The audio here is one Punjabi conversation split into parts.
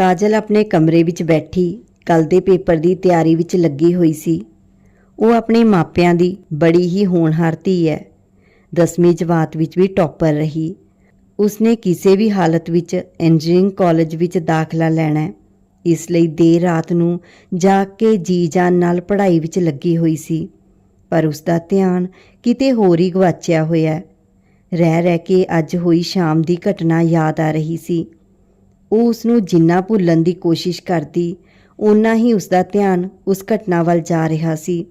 ਕਾਜਲ ਆਪਣੇ ਕਮਰੇ ਵਿੱਚ ਬੈਠੀ ਕੱਲ ਦੇ ਪੇਪਰ ਦੀ ਤਿਆਰੀ ਵਿੱਚ ਲੱਗੀ ਹੋਈ ਸੀ। ਉਹ ਆਪਣੇ ਮਾਪਿਆਂ ਦੀ ਬੜੀ ਹੀ ਹੋਣਹਾਰ ਧੀ ਹੈ। 10ਵੀਂ ਜਮਾਤ ਵਿੱਚ ਵੀ ਟੌਪਰ ਰਹੀ। ਉਸਨੇ ਕਿਸੇ ਵੀ ਹਾਲਤ ਵਿੱਚ ਇੰਜੀਨੀਅਰਿੰਗ ਕਾਲਜ ਵਿੱਚ ਦਾਖਲਾ ਲੈਣਾ ਹੈ। ਇਸ ਲਈ ਦੇਰ ਰਾਤ ਨੂੰ ਜਾ ਕੇ ਜੀ ਜਾਨ ਨਾਲ ਪੜ੍ਹਾਈ ਵਿੱਚ ਲੱਗੀ ਹੋਈ ਸੀ। ਪਰ ਉਸ ਦਾ ਧਿਆਨ ਕਿਤੇ ਹੋਰ ਹੀ ਗਵਾਚਿਆ ਹੋਇਆ ਰਹਿ ਰਹਿ ਕੇ ਅੱਜ ਹੋਈ ਸ਼ਾਮ ਦੀ ਘਟਨਾ ਯਾਦ ਆ ਰਹੀ ਸੀ। ਉਹ ਉਸ ਨੂੰ ਜਿੰਨਾ ਭੁੱਲਣ ਦੀ ਕੋਸ਼ਿਸ਼ ਕਰਦੀ, ਓਨਾ ਹੀ ਉਸ ਦਾ ਧਿਆਨ ਉਸ ਘਟਨਾ ਵੱਲ ਜਾ ਰਿਹਾ ਸੀ।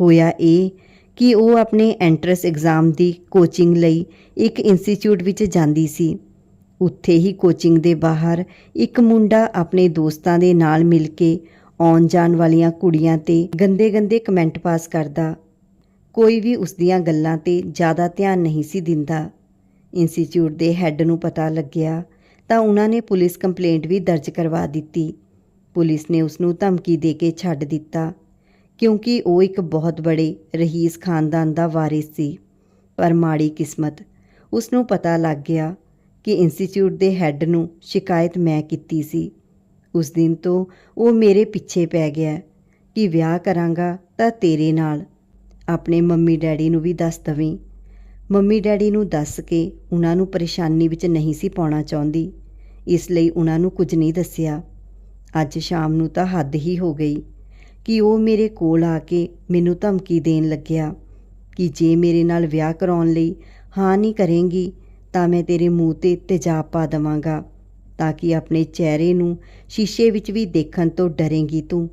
ਹੋਇਆ ਇਹ ਕਿ ਉਹ ਆਪਣੇ ਐਂਟਰੈਂਸ ਐਗਜ਼ਾਮ ਦੀ ਕੋਚਿੰਗ ਲਈ ਇੱਕ ਇੰਸਟੀਚਿਊਟ ਵਿੱਚ ਜਾਂਦੀ ਸੀ। ਉੱਥੇ ਹੀ ਕੋਚਿੰਗ ਦੇ ਬਾਹਰ ਇੱਕ ਮੁੰਡਾ ਆਪਣੇ ਦੋਸਤਾਂ ਦੇ ਨਾਲ ਮਿਲ ਕੇ ਆਉਣ ਜਾਣ ਵਾਲੀਆਂ ਕੁੜੀਆਂ ਤੇ ਗੰਦੇ-ਗੰਦੇ ਕਮੈਂਟ ਪਾਸ ਕਰਦਾ। ਕੋਈ ਵੀ ਉਸ ਦੀਆਂ ਗੱਲਾਂ ਤੇ ਜ਼ਿਆਦਾ ਧਿਆਨ ਨਹੀਂ ਸੀ ਦਿੰਦਾ। ਇੰਸਟੀਚਿਊਟ ਦੇ ਹੈੱਡ ਨੂੰ ਪਤਾ ਲੱਗਿਆ ਤਾਂ ਉਹਨਾਂ ਨੇ ਪੁਲਿਸ ਕੰਪਲੇਂਟ ਵੀ ਦਰਜ ਕਰਵਾ ਦਿੱਤੀ। ਪੁਲਿਸ ਨੇ ਉਸ ਨੂੰ ਧਮਕੀ ਦੇ ਕੇ ਛੱਡ ਦਿੱਤਾ, ਕਿਉਂਕਿ ਉਹ ਇੱਕ ਬਹੁਤ ਬੜੇ ਰਹੀਸ ਖਾਨਦਾਨ ਦਾ ਵਾਰਿਸ ਸੀ। ਪਰ ਮਾੜੀ ਕਿਸਮਤ ਉਸ ਨੂੰ ਪਤਾ ਲੱਗ ਗਿਆ ਕਿ ਇੰਸਟੀਚਿਊਟ ਦੇ ਹੈੱਡ ਨੂੰ ਸ਼ਿਕਾਇਤ ਮੈਂ ਕੀਤੀ ਸੀ। ਉਸ ਦਿਨ ਤੋਂ ਉਹ ਮੇਰੇ ਪਿੱਛੇ ਪੈ ਗਿਆ ਕਿ ਵਿਆਹ ਕਰਾਂਗਾ ਤਾਂ ਤੇਰੇ ਨਾਲ। ਆਪਣੇ ਮੰਮੀ ਡੈਡੀ ਨੂੰ ਵੀ ਦੱਸ ਦਵੀਂ। ਮੰਮੀ ਡੈਡੀ ਨੂੰ ਦੱਸ ਕੇ ਉਹਨਾਂ ਨੂੰ ਪਰੇਸ਼ਾਨੀ ਵਿੱਚ ਨਹੀਂ ਸੀ ਪਾਉਣਾ ਚਾਹੁੰਦੀ। ਇਸ ਲਈ ਉਹਨਾਂ ਨੂੰ ਕੁਝ ਨਹੀਂ ਦੱਸਿਆ। ਅੱਜ ਸ਼ਾਮ ਨੂੰ ਤਾਂ ਹੱਦ ਹੀ ਹੋ ਗਈ ਕਿ ਉਹ ਮੇਰੇ ਕੋਲ ਆ ਕੇ ਮੈਨੂੰ ਧਮਕੀ ਦੇਣ ਲੱਗਿਆ ਕਿ ਜੇ ਮੇਰੇ ਨਾਲ ਵਿਆਹ ਕਰਾਉਣ ਲਈ ਹਾਂ ਨਹੀਂ ਕਰੇਂਗੀ, ਤਾਂ ਮੈਂ ਤੇਰੇ ਮੂੰਹ ਤੇ ਤੇਜ਼ਾਬ ਪਾ ਦਵਾਂਗਾ, ਤਾਂ ਕਿ ਆਪਣੇ ਚਿਹਰੇ ਨੂੰ ਸ਼ੀਸ਼ੇ ਵਿੱਚ ਵੀ ਦੇਖਣ ਤੋਂ ਡਰੇਂਗੀ ਤੂੰ।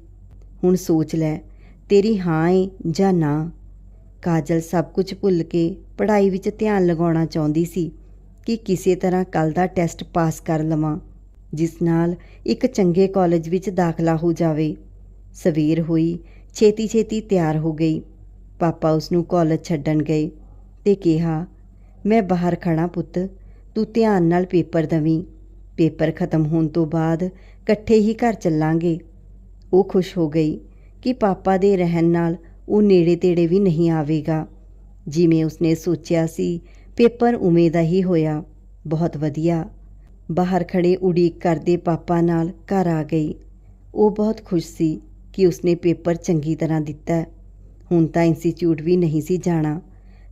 ਹੁਣ ਸੋਚ ਲੈ, ਤੇਰੀ ਹਾਂ ਏ ਜਾਂ ਨਾ। ਕਾਜਲ ਸਭ ਕੁਝ ਭੁੱਲ ਕੇ ਪੜ੍ਹਾਈ ਵਿੱਚ ਧਿਆਨ ਲਗਾਉਣਾ ਚਾਹੁੰਦੀ ਸੀ। ਕਿ ਕਿਸੇ ਤਰ੍ਹਾਂ ਕੱਲ ਦਾ ਟੈਸਟ ਪਾਸ ਕਰ ਲਵਾਂ, ਜਿਸ ਨਾਲ ਇੱਕ ਚੰਗੇ ਕਾਲਜ ਵਿੱਚ ਦਾਖਲਾ ਹੋ ਜਾਵੇ। ਸਵੇਰ ਹੋਈ ਛੇਤੀ ਛੇਤੀ ਤਿਆਰ ਹੋ ਗਈ। ਪਾਪਾ ਉਸ ਨੂੰ ਕਾਲਜ ਛੱਡਣ ਗਏ ਤੇ ਕਿਹਾ, ਮੈਂ ਬਾਹਰ ਖੜਾ ਪੁੱਤ, ਤੂੰ ਧਿਆਨ ਨਾਲ ਪੇਪਰ ਦਵੀਂ। ਪੇਪਰ ਖਤਮ ਹੋਣ ਤੋਂ ਬਾਅਦ ਇਕੱਠੇ ਹੀ ਘਰ ਚੱਲਾਂਗੇ। ਉਹ ਖੁਸ਼ ਹੋ ਗਈ ਕਿ ਪਾਪਾ ਦੇ ਰਹਿਣ ਨਾਲ ਉਹ ਨੇੜੇ ਤੇੜੇ ਵੀ ਨਹੀਂ ਆਵੇਗਾ। ਜਿਵੇਂ ਉਸਨੇ ਸੋਚਿਆ ਸੀ ਪੇਪਰ ਉਵੇਂ ਦਾ ਹੀ ਹੋਇਆ। ਬਹੁਤ ਵਧੀਆ। ਬਾਹਰ ਖੜੇ ਉਡੀਕ ਕਰਦੇ ਪਾਪਾ ਨਾਲ ਘਰ ਆ ਗਈ। ਉਹ ਬਹੁਤ ਖੁਸ਼ ਸੀ ਕਿ ਉਸਨੇ ਪੇਪਰ ਚੰਗੀ ਤਰ੍ਹਾਂ ਦਿੱਤਾ। ਹੁਣ ਤਾਂ ਇੰਸਟੀਚਿਊਟ ਵੀ ਨਹੀਂ ਸੀ ਜਾਣਾ,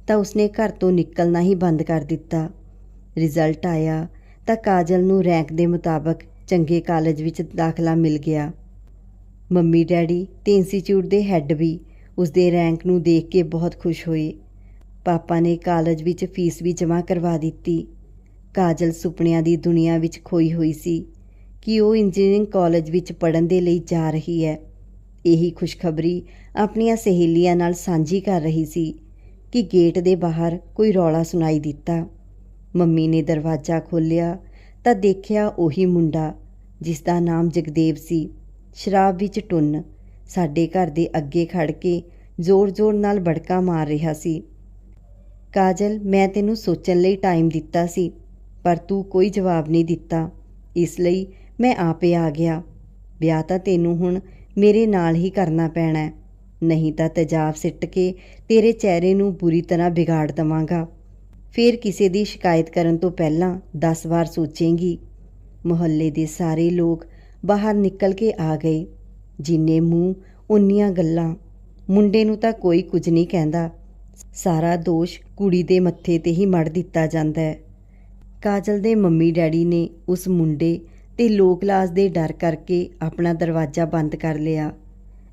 ਤਾਂ ਉਸਨੇ ਘਰ ਤੋਂ ਨਿਕਲਣਾ ਹੀ ਬੰਦ ਕਰ ਦਿੱਤਾ। ਰਿਜ਼ਲਟ ਆਇਆ ਤਾਂ ਕਾਜਲ ਨੂੰ ਰੈਂਕ ਦੇ ਮੁਤਾਬਕ ਚੰਗੇ ਕਾਲਜ ਵਿੱਚ ਦਾਖਲਾ ਮਿਲ ਗਿਆ। ਮੰਮੀ ਡੈਡੀ ਤੇ ਇੰਸਟੀਚਿਊਟ ਦੇ ਹੈੱਡ ਵੀ ਉਸ ਦੇ ਰੈਂਕ ਨੂੰ ਦੇਖ ਕੇ ਬਹੁਤ ਖੁਸ਼ ਹੋਏ। ਪਾਪਾ ਨੇ ਕਾਲਜ ਵਿੱਚ ਫੀਸ ਵੀ ਜਮ੍ਹਾਂ ਕਰਵਾ ਦਿੱਤੀ। ਕਾਜਲ ਸੁਪਨਿਆਂ ਦੀ ਦੁਨੀਆ ਵਿੱਚ ਖੋਈ ਹੋਈ ਸੀ ਕਿ ਉਹ ਇੰਜੀਨੀਅਰਿੰਗ ਕਾਲਜ ਵਿੱਚ ਪੜ੍ਹਨ ਦੇ ਲਈ ਜਾ ਰਹੀ ਹੈ। ਇਹੀ ਖੁਸ਼ਖਬਰੀ ਆਪਣੀਆਂ ਸਹੇਲੀਆਂ ਨਾਲ ਸਾਂਝੀ ਕਰ ਰਹੀ ਸੀ ਕਿ ਗੇਟ ਦੇ ਬਾਹਰ ਕੋਈ ਰੌਲਾ ਸੁਣਾਈ ਦਿੱਤਾ। ਮੰਮੀ ਨੇ ਦਰਵਾਜ਼ਾ ਖੋਲ੍ਹਿਆ ਤਾਂ ਦੇਖਿਆ ਉਹੀ ਮੁੰਡਾ, ਜਿਸ ਦਾ ਨਾਮ ਜਗਦੇਵ ਸੀ, ਸ਼ਰਾਬ ਵਿੱਚ ਟੁੰਨ, ਸਾਡੇ ਘਰ ਦੇ ਅੱਗੇ ਖੜ ਕੇ ਜ਼ੋਰ-ਜ਼ੋਰ ਨਾਲ ਬੜਕਾ ਮਾਰ ਰਿਹਾ ਸੀ। ਕਾਜਲ, ਮੈਂ ਤੈਨੂੰ ਸੋਚਣ ਲਈ ਟਾਈਮ ਦਿੱਤਾ ਸੀ, ਪਰ ਤੂੰ ਕੋਈ ਜਵਾਬ ਨਹੀਂ ਦਿੱਤਾ। ਇਸ ਲਈ ਮੈਂ ਆਪੇ ਆ ਗਿਆ। ਵਿਆਹ ਤਾਂ ਤੈਨੂੰ ਹੁਣ ਮੇਰੇ ਨਾਲ ਹੀ ਕਰਨਾ ਪੈਣਾ ਨਹੀਂ ਤਾਂ ਤੇਜ਼ਾਬ ਸਿੱਟ ਕੇ ਤੇਰੇ ਚਿਹਰੇ ਨੂੰ ਬੁਰੀ ਤਰ੍ਹਾਂ ਵਿਗਾੜ ਦਵਾਂਗਾ। ਫਿਰ ਕਿਸੇ ਦੀ ਸ਼ਿਕਾਇਤ ਕਰਨ ਤੋਂ ਪਹਿਲਾਂ 10 ਵਾਰ ਸੋਚੇਂਗੀ। ਮੁਹੱਲੇ ਦੇ ਸਾਰੇ ਲੋਕ ਬਾਹਰ ਨਿਕਲ ਕੇ ਆ ਗਏ। ਜਿੰਨੇ ਮੂੰਹ, ਉਨੀਆਂ ਗੱਲਾਂ। ਮੁੰਡੇ ਨੂੰ ਤਾਂ ਕੋਈ ਕੁਝ ਨਹੀਂ ਕਹਿੰਦਾ। ਸਾਰਾ ਦੋਸ਼ ਕੁੜੀ ਦੇ ਮੱਥੇ ਤੇ ਹੀ ਮੜ ਦਿੱਤਾ ਜਾਂਦਾ ਹੈ। ਕਾਜਲ ਦੇ ਮੰਮੀ ਡੈਡੀ ਨੇ ਉਸ ਮੁੰਡੇ ਤੇ ਲੋਕ ਲਾਜ ਦੇ ਡਰ ਕਰਕੇ ਆਪਣਾ ਦਰਵਾਜ਼ਾ ਬੰਦ ਕਰ ਲਿਆ।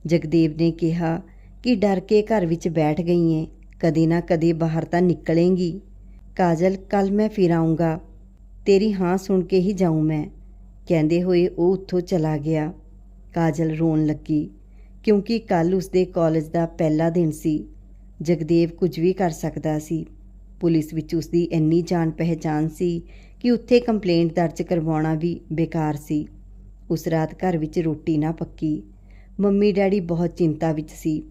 ਜਗਦੇਵ ਨੇ ਕਿਹਾ ਕਿ ਡਰ ਕੇ ਘਰ ਵਿੱਚ ਬੈਠ ਗਈ ਏ, ਕਦੇ ਨਾ ਕਦੇ ਬਾਹਰ ਤਾਂ ਨਿਕਲੇਂਗੀ। ਕਾਜਲ ਕੱਲ ਮੈਂ ਫਿਰ ਆਉਂਗਾ ਤੇਰੀ ਹਾਂ ਸੁਣ ਕੇ ਹੀ ਜਾਊਂ ਮੈਂ। ਕਹਿੰਦੇ ਹੋਏ ਉਹ ਉੱਥੋਂ ਚਲਾ ਗਿਆ। ਕਾਜਲ ਰੋਣ ਲੱਗੀ, ਕਿਉਂਕਿ ਕੱਲ ਉਸਦੇ ਕਾਲਜ ਦਾ ਪਹਿਲਾ ਦਿਨ ਸੀ। ਜਗਦੇਵ ਕੁਝ ਵੀ ਕਰ ਸਕਦਾ ਸੀ। ਪੁਲਿਸ ਵਿੱਚ ਉਸਦੀ ਇੰਨੀ ਜਾਣ ਪਹਿਚਾਨ ਸੀ ਕਿ ਉੱਥੇ ਕੰਪਲੇਂਟ ਦਰਜ ਕਰਵਾਉਣਾ ਵੀ ਬੇਕਾਰ ਸੀ। ਉਸ ਰਾਤ ਘਰ ਵਿੱਚ ਰੋਟੀ ਨਾ ਪੱਕੀ। ਮੰਮੀ ਡੈਡੀ ਬਹੁਤ ਚਿੰਤਾ ਵਿੱਚ ਸੀ,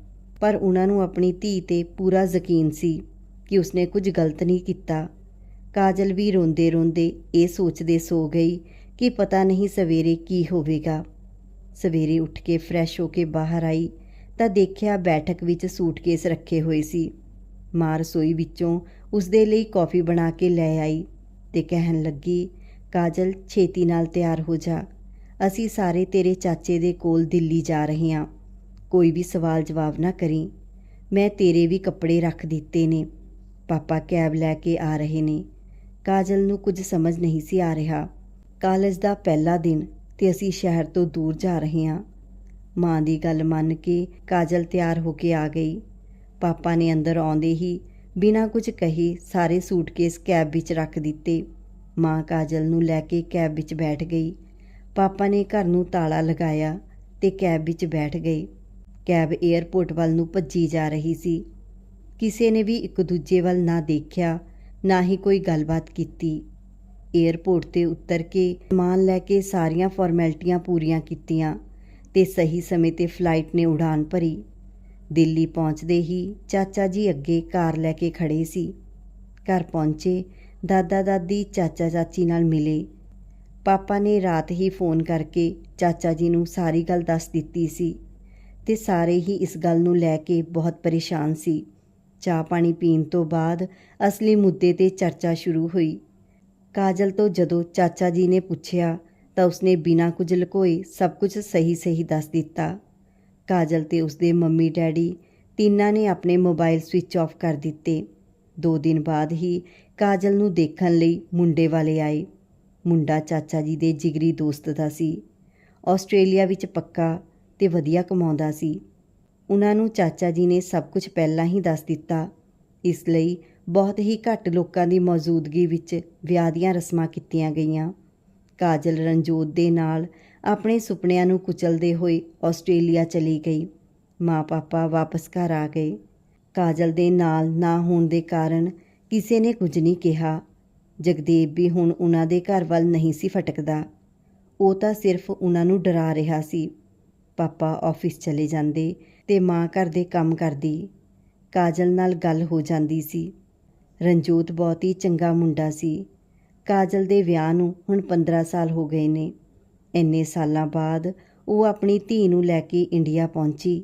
ਪਰ ਉਹਨਾਂ ਨੂੰ ਆਪਣੀ ਧੀ ਤੇ ਪੂਰਾ ਯਕੀਨ ਸੀ ਕਿ ਉਸਨੇ ਕੁਝ ਗਲਤ ਨਹੀਂ ਕੀਤਾ। ਕਾਜਲ ਵੀ ਰੋਂਦੇ ਰੋਂਦੇ ਇਹ ਸੋਚਦੇ ਸੋ ਗਈ ਕਿ ਪਤਾ ਨਹੀਂ ਸਵੇਰੇ ਕੀ ਹੋਵੇਗਾ। ਸਵੇਰੇ ਉੱਠ ਕੇ ਫਰੈਸ਼ ਹੋ ਕੇ ਬਾਹਰ ਆਈ ਤਾਂ ਦੇਖਿਆ ਬੈਠਕ ਵਿੱਚ ਸੂਟਕੇਸ ਰੱਖੇ ਹੋਏ ਸੀ। ਮਾਂ ਰਸੋਈ ਵਿੱਚੋਂ ਉਸਦੇ ਲਈ ਕੌਫੀ ਬਣਾ ਕੇ ਲੈ ਆਈ ਤੇ ਕਹਿਣ ਲੱਗੀ, ਕਾਜਲ, ਛੇਤੀ ਨਾਲ ਤਿਆਰ ਹੋ ਜਾ। ਅਸੀਂ ਸਾਰੇ ਤੇਰੇ ਚਾਚੇ ਦੇ ਕੋਲ ਦਿੱਲੀ ਜਾ ਰਹੇ ਹਾਂ। ਕੋਈ ਵੀ ਸਵਾਲ ਜਵਾਬ ਨਾ ਕਰੀ। ਮੈਂ ਤੇਰੇ ਵੀ ਕੱਪੜੇ ਰੱਖ ਦਿੱਤੇ ਨੇ। ਪਾਪਾ ਕੈਬ ਲੈ ਕੇ ਆ ਰਹੇ ਨੇ। ਕਾਜਲ ਨੂੰ ਕੁਝ ਸਮਝ ਨਹੀਂ ਸੀ ਆ ਰਿਹਾ। ਕਾਲਜ ਦਾ ਪਹਿਲਾ ਦਿਨ ਤੇ ਅਸੀਂ ਸ਼ਹਿਰ ਤੋਂ ਦੂਰ ਜਾ ਰਹੇ ਹਾਂ। ਮਾਂ ਦੀ ਗੱਲ ਮੰਨ ਕੇ ਕਾਜਲ ਤਿਆਰ ਹੋ ਕੇ ਆ ਗਈ। ਪਾਪਾ ਨੇ ਅੰਦਰ ਆਉਂਦੇ ਹੀ ਬਿਨਾਂ ਕੁਝ ਕਹੇ ਸਾਰੇ ਸੂਟਕੇਸ ਕੈਬ ਵਿੱਚ ਰੱਖ ਦਿੱਤੇ। ਮਾਂ ਕਾਜਲ ਨੂੰ ਲੈ ਕੇ ਕੈਬ ਵਿੱਚ ਬੈਠ ਗਈ। ਪਾਪਾ ਨੇ ਘਰ ਨੂੰ ਤਾਲਾ ਲਗਾਇਆ ਤੇ ਕੈਬ ਵਿੱਚ ਬੈਠ ਗਏ ਕੈਬ 에ਅਰਪੋਰਟ ਵੱਲ ਨੂੰ ਭੱਜੀ ਜਾ ਰਹੀ ਸੀ। ਕਿਸੇ ਨੇ ਵੀ ਇੱਕ ਦੂਜੇ ਵੱਲ ਨਾ ਦੇਖਿਆ, ਨਾ ਹੀ ਕੋਈ ਗੱਲਬਾਤ ਕੀਤੀ। 에ਅਰਪੋਰਟ ਤੇ ਉਤਰ ਕੇ ਸਮਾਨ ਲੈ ਕੇ ਸਾਰੀਆਂ ਫਾਰਮੈਲਿਟੀਆਂ ਪੂਰੀਆਂ ਕੀਤੀਆਂ। ਤੇ ਸਹੀ ਸਮੇਂ ਤੇ ਫਲਾਈਟ ਨੇ ਉਡਾਨ ਭਰੀ। ਦਿੱਲੀ ਪਹੁੰਚਦੇ ਹੀ ਚਾਚਾ ਜੀ ਅੱਗੇ ਕਾਰ ਲੈ ਕੇ ਖੜੇ ਸੀ। ਘਰ ਪਹੁੰਚੇ ਦਾਦਾ ਦਾਦੀ ਚਾਚਾ ਚਾਚੀ ਨਾਲ ਮਿਲੇ। ਪਾਪਾ ਨੇ ਰਾਤ ਹੀ ਫੋਨ ਕਰਕੇ ਚਾਚਾ ਜੀ ਨੂੰ ਸਾਰੀ ਗੱਲ ਦੱਸ ਦਿੱਤੀ ਸੀ ਤੇ ਸਾਰੇ ਹੀ ਇਸ ਗੱਲ ਨੂੰ ਲੈ ਕੇ ਬਹੁਤ ਪਰੇਸ਼ਾਨ ਸੀ। ਚਾਹ ਪਾਣੀ ਪੀਣ ਤੋਂ ਬਾਅਦ ਅਸਲੀ ਮੁੱਦੇ ਤੇ ਚਰਚਾ ਸ਼ੁਰੂ ਹੋਈ। ਕਾਜਲ ਤੋਂ ਜਦੋਂ ਚਾਚਾ ਜੀ ਨੇ ਪੁੱਛਿਆ ਤਾਂ ਉਸਨੇ ਬਿਨਾਂ ਕੁਝ ਲੁਕੋਏ ਸਭ ਕੁਝ ਸਹੀ-ਸਹੀ ਦੱਸ ਦਿੱਤਾ। ਕਾਜਲ ਤੇ ਉਸਦੇ ਮੰਮੀ ਡੈਡੀ ਤਿੰਨਾਂ ਨੇ ਆਪਣੇ ਮੋਬਾਈਲ ਸਵਿਚ ਆਫ ਕਰ ਦਿੱਤੇ। ਦੋ ਦਿਨ ਬਾਅਦ ਹੀ ਕਾਜਲ ਨੂੰ ਦੇਖਣ ਲਈ ਮੁੰਡੇ ਵਾਲੇ ਆਏ। ਮੁੰਡਾ ਚਾਚਾ ਜੀ ਦੇ ਜਿਗਰੀ ਦੋਸਤ ਦਾ ਸੀ। ਆਸਟ੍ਰੇਲੀਆ ਵਿੱਚ ਪੱਕਾ ਤੇ ਵਧੀਆ ਕਮਾਉਂਦਾ ਸੀ। ਉਹਨਾਂ ਨੂੰ ਚਾਚਾ ਜੀ ਨੇ ਸਭ ਕੁਝ ਪਹਿਲਾਂ ਹੀ ਦੱਸ ਦਿੱਤਾ। ਇਸ ਲਈ ਬਹੁਤ ਹੀ ਘੱਟ ਲੋਕਾਂ ਦੀ ਮੌਜੂਦਗੀ ਵਿੱਚ ਵਿਆਹ ਦੀਆਂ ਰਸਮਾਂ ਕੀਤੀਆਂ ਗਈਆਂ। ਕਾਜਲ ਰਣਜੋਤ ਦੇ ਨਾਲ ਆਪਣੇ ਸੁਪਨਿਆਂ ਨੂੰ ਕੁਚਲਦੇ ਹੋਏ ਆਸਟ੍ਰੇਲੀਆ ਚਲੀ ਗਈ। ਮਾਂ ਪਾਪਾ ਵਾਪਸ ਘਰ ਆ ਗਏ। ਕਾਜਲ ਦੇ ਨਾਲ ਨਾ ਹੋਣ ਦੇ ਕਾਰਨ ਕਿਸੇ ਨੇ ਕੁਝ ਨਹੀਂ ਕਿਹਾ। ਜਗਦੇਵ ਵੀ ਹੁਣ ਉਹਨਾਂ ਦੇ ਘਰ ਵੱਲ ਨਹੀਂ ਸੀ ਫਟਕਦਾ। ਉਹ ਤਾਂ ਸਿਰਫ ਉਹਨਾਂ ਨੂੰ ਡਰਾ ਰਿਹਾ ਸੀ। ਪਾਪਾ ਆਫਿਸ ਚਲੇ ਜਾਂਦੇ ਤੇ ਮਾਂ ਘਰ ਦੇ ਕੰਮ ਕਰਦੀ। ਕਾਜਲ ਨਾਲ ਗੱਲ ਹੋ ਜਾਂਦੀ ਸੀ। ਰਣਜੋਤ ਬਹੁਤ ਹੀ ਚੰਗਾ ਮੁੰਡਾ ਸੀ। ਕਾਜਲ ਦੇ ਵਿਆਹ ਨੂੰ ਹੁਣ 15 ਸਾਲ ਹੋ ਗਏ ਨੇ। ਇੰਨੇ ਸਾਲਾਂ ਬਾਅਦ ਉਹ ਆਪਣੀ ਧੀ ਨੂੰ ਲੈ ਕੇ ਇੰਡੀਆ ਪਹੁੰਚੀ।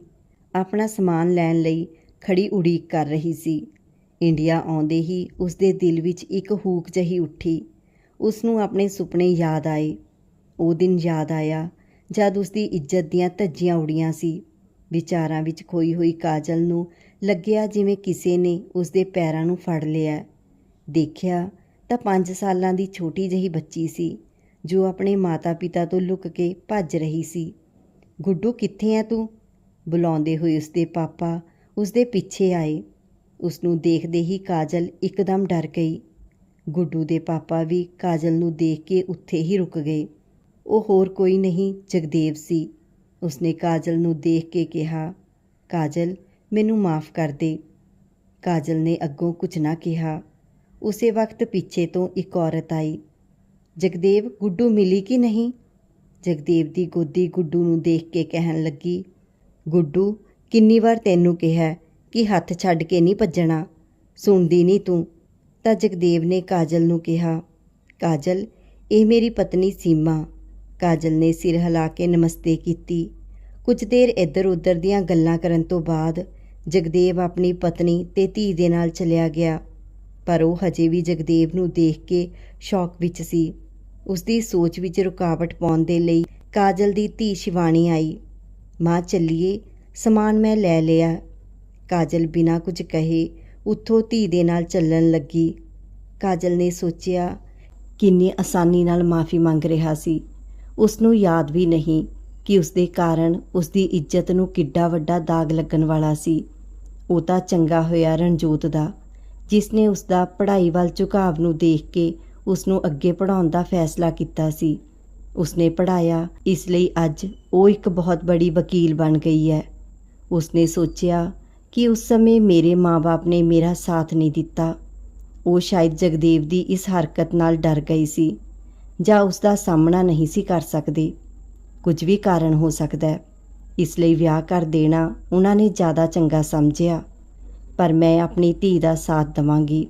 ਆਪਣਾ ਸਮਾਨ ਲੈਣ ਲਈ ਖੜੀ ਉਡੀਕ ਕਰ ਰਹੀ ਸੀ। ਇੰਡੀਆ ਆਉਂਦੇ ਹੀ ਉਸਦੇ ਦਿਲ ਵਿੱਚ ਇੱਕ ਹੂਕ ਜਹੀ ਉੱਠੀ। ਉਸ ਨੂੰ ਆਪਣੇ ਸੁਪਨੇ ਯਾਦ ਆਏ। ਉਹ ਦਿਨ ਯਾਦ ਆਇਆ ਜਦ ਉਸਦੀ ਇੱਜ਼ਤ ਦੀਆਂ ਧੱਜੀਆਂ ਉੜੀਆਂ ਸੀ। ਵਿਚਾਰਾਂ ਵਿੱਚ ਖੋਈ ਹੋਈ ਕਾਜਲ ਨੂੰ ਲੱਗਿਆ ਜਿਵੇਂ ਕਿਸੇ ਨੇ ਉਸਦੇ ਪੈਰਾਂ ਨੂੰ ਫੜ ਲਿਆ। ਦੇਖਿਆ ਤਾਂ 5 ਸਾਲਾਂ ਦੀ ਛੋਟੀ ਜਿਹੀ ਬੱਚੀ ਸੀ, ਜੋ ਆਪਣੇ ਮਾਤਾ-ਪਿਤਾ ਤੋਂ ਲੁਕ ਕੇ ਭੱਜ ਰਹੀ ਸੀ। ਗੁੱਡੂ, ਕਿੱਥੇ ਐ ਤੂੰ? ਬੁਲਾਉਂਦੇ ਹੋਏ ਉਸਦੇ ਪਾਪਾ ਉਸਦੇ ਪਿੱਛੇ ਆਏ। ਉਸ ਨੂੰ ਦੇਖਦੇ ਹੀ ਕਾਜਲ ਇੱਕਦਮ ਡਰ ਗਈ। ਗੁੱਡੂ ਦੇ ਪਾਪਾ ਵੀ ਕਾਜਲ ਨੂੰ ਦੇਖ ਕੇ ਉੱਥੇ ਹੀ ਰੁਕ ਗਏ। ਉਹ ਹੋਰ ਕੋਈ ਨਹੀਂ, ਜਗਦੇਵ ਸੀ। ਉਸਨੇ ਕਾਜਲ ਨੂੰ ਦੇਖ ਕੇ ਕਿਹਾ, ਕਾਜਲ, ਮੈਨੂੰ ਮਾਫ ਕਰ ਦੇ। ਕਾਜਲ ਨੇ ਅੱਗੋਂ ਕੁਝ ਨਾ ਕਿਹਾ। ਉਸੇ ਵਕਤ ਪਿੱਛੇ ਤੋਂ ਇੱਕ ਔਰਤ ਆਈ। ਜਗਦੇਵ, ਗੁੱਡੂ ਮਿਲੀ ਕਿ ਨਹੀਂ? ਜਗਦੇਵ ਦੀ ਗੋਦੀ ਗੁੱਡੂ ਨੂੰ ਦੇਖ ਕੇ ਕਹਿਣ ਲੱਗੀ, ਗੁੱਡੂ, ਕਿੰਨੀ ਵਾਰ ਤੈਨੂੰ ਕਿਹਾ ਕਿ ਹੱਥ ਛੱਡ ਕੇ ਨਹੀਂ ਭੱਜਣਾ? ਸੁਣਦੀ ਨਹੀਂ ਤੂੰ? ਤਾਂ ਜਗਦੇਵ ਨੇ ਕਾਜਲ ਨੂੰ ਕਿਹਾ, ਕਾਜਲ, ਇਹ ਮੇਰੀ ਪਤਨੀ ਸੀਮਾ। ਕਾਜਲ ਨੇ ਸਿਰ ਹਿਲਾ ਕੇ ਨਮਸਤੇ ਕੀਤੀ। ਕੁਝ ਦੇਰ ਇੱਧਰ ਉੱਧਰ ਦੀਆਂ ਗੱਲਾਂ ਕਰਨ ਤੋਂ ਬਾਅਦ ਜਗਦੇਵ ਆਪਣੀ ਪਤਨੀ ਤੇ ਧੀ ਦੇ ਨਾਲ ਚਲਿਆ ਗਿਆ। ਪਰ ਉਹ ਹਜੇ ਵੀ ਜਗਦੇਵ ਨੂੰ ਦੇਖ ਕੇ ਸ਼ੌਕ ਵਿੱਚ ਸੀ। ਉਸ ਦੀ ਸੋਚ ਵਿੱਚ ਰੁਕਾਵਟ ਪਾਉਣ ਦੇ ਲਈ ਕਾਜਲ ਦੀ ਧੀ ਸ਼ਿਵਾਣੀ ਆਈ। ਮਾਂ, ਚੱਲੀਏ, ਸਮਾਨ ਮੈਂ ਲੈ ਲਿਆ। ਕਾਜਲ ਬਿਨਾਂ ਕੁਝ ਕਹੇ ਉੱਥੋਂ ਧੀ ਦੇ ਨਾਲ ਚੱਲਣ ਲੱਗੀ। ਕਾਜਲ ਨੇ ਸੋਚਿਆ, ਕਿੰਨੀ ਆਸਾਨੀ ਨਾਲ ਮਾਫੀ ਮੰਗ ਰਿਹਾ ਸੀ। ਉਸ ਨੂੰ ਯਾਦ ਵੀ ਨਹੀਂ ਕਿ ਉਸ ਦੇ ਕਾਰਨ ਉਸ ਦੀ ਇੱਜ਼ਤ ਨੂੰ ਕਿੱਡਾ ਵੱਡਾ ਦਾਗ ਲੱਗਣ ਵਾਲਾ ਸੀ। ਉਹ ਤਾਂ ਚੰਗਾ ਹੋਇਆ ਰਣਜੋਤ ਦਾ। ਜਿਸ ਨੇ ਉਸ ਦਾ ਪੜ੍ਹਾਈ ਵੱਲ ਝੁਕਾਵ ਨੂੰ ਦੇਖ ਕੇ ਉਸ ਨੂੰ ਅੱਗੇ ਪੜਾਉਣ ਦਾ ਫੈਸਲਾ ਕੀਤਾ ਸੀ। ਉਸਨੇ ਪੜਾਇਆ ਇਸ ਲਈ ਅੱਜ ਉਹ ਇੱਕ ਬਹੁਤ ਬੜੀ ਵਕੀਲ ਬਣ ਗਈ ਹੈ। ਉਸ ਨੇ ਸੋਚਿਆ ਕਿ ਉਸ ਸਮੇਂ ਮੇਰੇ ਮਾਪੇ ਨੇ ਮੇਰਾ ਸਾਥ ਨਹੀਂ ਦਿੱਤਾ। ਉਹ ਸ਼ਾਇਦ ਜਗਦੇਵ ਦੀ ਇਸ ਹਰਕਤ ਨਾਲ ਡਰ ਗਈ ਸੀ ਜਾਂ ਉਸ ਦਾ ਸਾਹਮਣਾ ਨਹੀਂ ਸੀ ਕਰ ਸਕਦੇ। ਕੁਝ ਵੀ ਕਾਰਨ ਹੋ ਸਕਦਾ ਹੈ। ਇਸ ਲਈ ਵਿਆਹ ਕਰ ਦੇਣਾ ਉਹਨਾਂ ਨੇ ਜ਼ਿਆਦਾ ਚੰਗਾ ਸਮਝਿਆ। ਪਰ ਮੈਂ ਆਪਣੀ ਧੀ ਦਾ ਸਾਥ ਦਵਾਂਗੀ।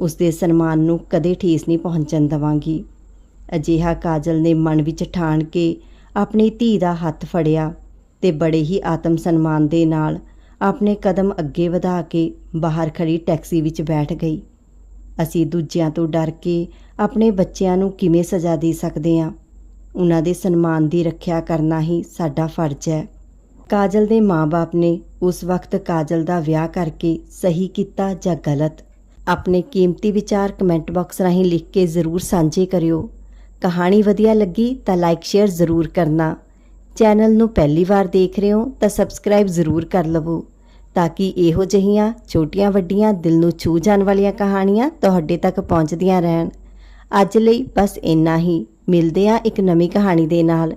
ਉਸ ਦੇ ਸਨਮਾਨ ਨੂੰ ਕਦੇ ਠੇਸ ਨਹੀਂ ਪਹੁੰਚਣ ਦਵਾਂਗੀ। ਅਜਿਹਾ ਕਾਜਲ ਨੇ ਮਨ ਵਿੱਚ ਠਾਣ ਕੇ ਆਪਣੀ ਧੀ ਦਾ ਹੱਥ ਫੜਿਆ ਤੇ ਬੜੇ ਹੀ ਆਤਮ ਸਨਮਾਨ ਦੇ ਨਾਲ ਆਪਣੇ ਕਦਮ ਅੱਗੇ ਵਧਾ ਕੇ ਬਾਹਰ ਖੜੀ ਟੈਕਸੀ ਵਿੱਚ ਬੈਠ ਗਈ। ਅਸੀਂ ਦੂਜਿਆਂ ਤੋਂ ਡਰ ਕੇ ਆਪਣੇ ਬੱਚਿਆਂ ਨੂੰ ਕਿਵੇਂ ਸਜ਼ਾ ਦੇ ਸਕਦੇ ਹਾਂ? ਉਹਨਾਂ ਦੇ ਸਨਮਾਨ ਦੀ ਰੱਖਿਆ ਕਰਨਾ ਹੀ ਸਾਡਾ ਫਰਜ਼ ਹੈ। ਕਾਜਲ ਦੇ ਮਾਪੇ ਨੇ ਉਸ ਵਕਤ ਕਾਜਲ ਦਾ ਵਿਆਹ ਕਰਕੇ ਸਹੀ ਕੀਤਾ ਜਾਂ ਗਲਤ? ਆਪਣੇ ਕੀਮਤੀ ਵਿਚਾਰ ਕਮੈਂਟ ਬਾਕਸ ਰਾਹੀਂ ਲਿਖ ਕੇ ਜ਼ਰੂਰ ਸਾਂਝੇ ਕਰਿਓ। ਕਹਾਣੀ ਵਧੀਆ ਲੱਗੀ ਤਾਂ ਲਾਈਕ, ਸ਼ੇਅਰ ਜ਼ਰੂਰ ਕਰਨਾ। ਚੈਨਲ ਨੂੰ ਪਹਿਲੀ ਵਾਰ ਦੇਖ ਰਹੇ ਹੋ ਤਾਂ ਸਬਸਕ੍ਰਾਈਬ ਜ਼ਰੂਰ ਕਰ ਲਵੋ ਤਾਂ ਕਿ ਇਹੋ ਜਿਹੀਆਂ ਛੋਟੀਆਂ ਵੱਡੀਆਂ ਦਿਲ ਨੂੰ ਛੂ ਜਾਣ ਵਾਲੀਆਂ ਕਹਾਣੀਆਂ ਤੁਹਾਡੇ ਤੱਕ ਪਹੁੰਚਦੀਆਂ ਰਹਿਣ। ਅੱਜ ਲਈ ਬਸ ਇੰਨਾ ਹੀ। ਮਿਲਦੇ ਹਾਂ ਇੱਕ ਨਵੀਂ ਕਹਾਣੀ ਦੇ ਨਾਲ।